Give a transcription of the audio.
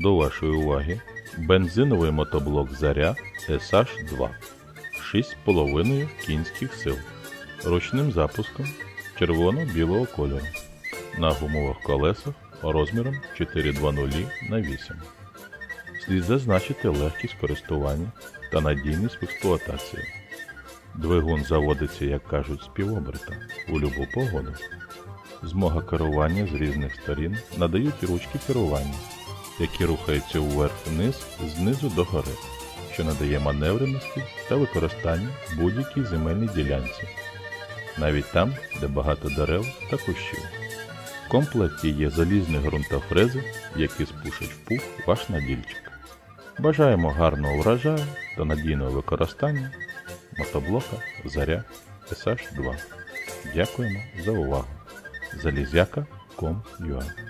До вашої уваги бензиновий мотоблок Заря SH2 6,5 кінських сил ручним запуском червоно-білого кольору на гумових колесах розміром 420 на 8. Слід зазначити легкість користування та надійність в експлуатації. Двигун заводиться, як кажуть, з півоберта у любу погоду. Змога керування з різних сторін надають ручки керування, які рухаються вверх-вниз, знизу до гори, що надає маневреності та використання в будь-якій земельній ділянці, навіть там, де багато дерев та кущів. В комплекті є залізні ґрунтофрези, які спушать в пух ваш надільчик. Бажаємо гарного врожаю та надійного використання мотоблока Заря SH2. Дякуємо за увагу. Залізяка.com.ua